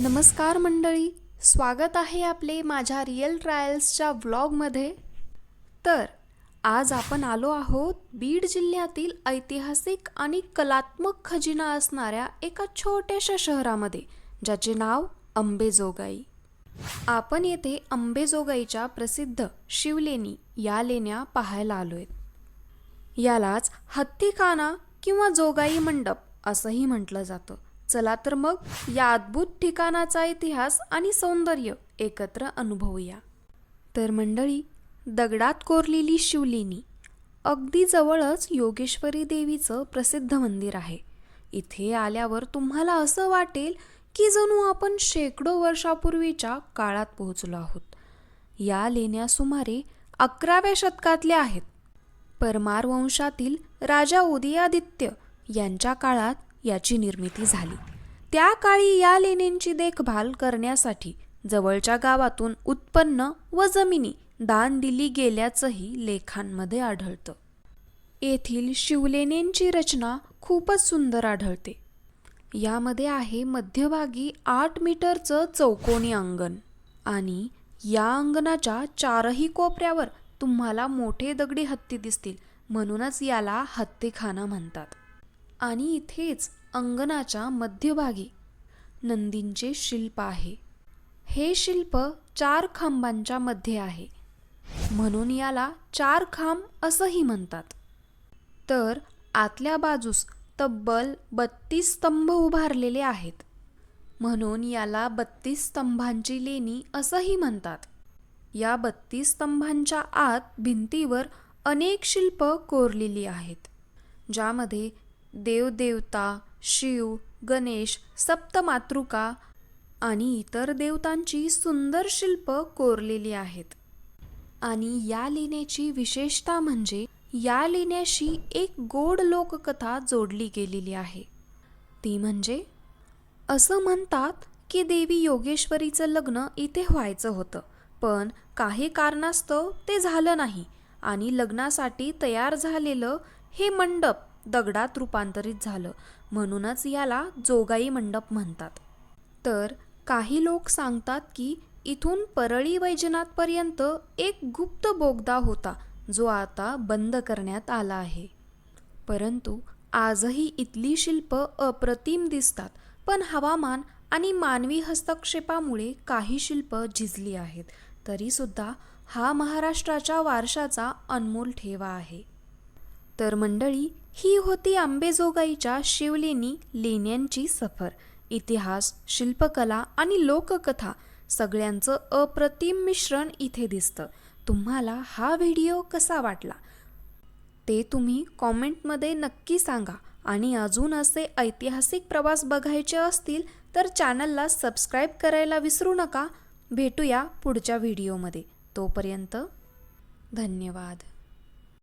नमस्कार मंडळी स्वागत आहे आपले माझ्या रिअल ट्रायल्सच्या व्लॉगमध्ये तर आज आपण आलो आहोत बीड जिल्ह्यातील ऐतिहासिक आणि कलात्मक खजिना असणाऱ्या एका छोट्याशा शहरामध्ये ज्याचे नाव अंबेजोगाई. आपण येथे अंबेजोगाईच्या प्रसिद्ध शिवलेणी या लेण्या पाहायला आलोय. यालाच हत्तीखाना किंवा जोगाई मंडप असंही म्हटलं जातं. चला तर मग या अद्भुत ठिकाणाचा इतिहास आणि सौंदर्य एकत्र अनुभवूया. तर मंडळी दगडात कोरलेली शिवलेणी अगदी जवळच योगेश्वरी देवीचं प्रसिद्ध मंदिर आहे. इथे आल्यावर तुम्हाला असं वाटेल की जणू आपण शेकडो वर्षापूर्वीच्या काळात पोहोचलो आहोत. या लेण्या सुमारे अकराव्या शतकातल्या आहेत. परमार वंशातील राजा उदयादित्य यांच्या काळात याची निर्मिती झाली. त्या काळी या लेण्यांची देखभाल करण्यासाठी जवळच्या गावातून उत्पन्न व जमिनी दान दिली गेल्याचंही लेखांमध्ये आढळतं. येथील शिवलेण्यांची रचना खूपच सुंदर आढळते. यामध्ये आहे मध्यभागी आठ मीटरचं चौकोनी अंगण आणि या अंगणाच्या चारही कोपऱ्यावर तुम्हाला मोठे दगडी हत्ती दिसतील म्हणूनच याला हत्तीखाना म्हणतात. आणि इथेच अंगणाच्या मध्यभागी नंदींचे शिल्प आहे. हे शिल्प चार खांबांच्या मध्ये आहे. म्हणून याला चार खांब असंही म्हणतात. तर आतल्या बाजूस तब्बल बत्तीस स्तंभ उभारलेले आहेत. म्हणून याला बत्तीस स्तंभांची लेणी असंही म्हणतात. या बत्तीस स्तंभांच्या आत भिंतीवर अनेक शिल्प कोरलेली आहेत. ज्यामध्ये देवदेवता शिव गणेश सप्तमातृका आणि इतर देवतांची सुंदर शिल्प कोरलेली आहेत. आणि या लेण्याची विशेषता म्हणजे या लेण्याशी एक गोड लोककथा जोडली गेलेली आहे. ती म्हणजे असं म्हणतात की देवी योगेश्वरीचं लग्न इथे व्हायचं होतं पण काही कारणास्तव ते झालं नाही आणि लग्नासाठी तयार झालेलं हे मंडप दगडात रूपांतरित झालं. म्हणूनच याला जोगाई मंडप म्हणतात. तर काही लोक सांगतात की इथून परळी वैजनाथपर्यंत एक गुप्त बोगदा होता जो आता बंद करण्यात आला आहे. परंतु आजही इथली शिल्प अप्रतिम दिसतात पण हवामान आणि मानवी हस्तक्षेपामुळे काही शिल्प झिजली आहेत तरीसुद्धा हा महाराष्ट्राच्या वारशाचा अनमोल ठेवा आहे. तर मंडळी ही होती आंबेजोगाईच्या शिवलेणी लेण्यांची सफर. इतिहास शिल्पकला आणि लोककथा सगळ्यांचं अप्रतिम मिश्रण इथे दिसतं. तुम्हाला हा व्हिडिओ कसा वाटला? ते तुम्ही कॉमेंटमध्ये नक्की सांगा. आणि अजून असे ऐतिहासिक प्रवास बघायचे असतील तर चॅनलला सबस्क्राईब करायला विसरू नका. भेटूया पुढच्या व्हिडिओमध्ये. तोपर्यंत धन्यवाद.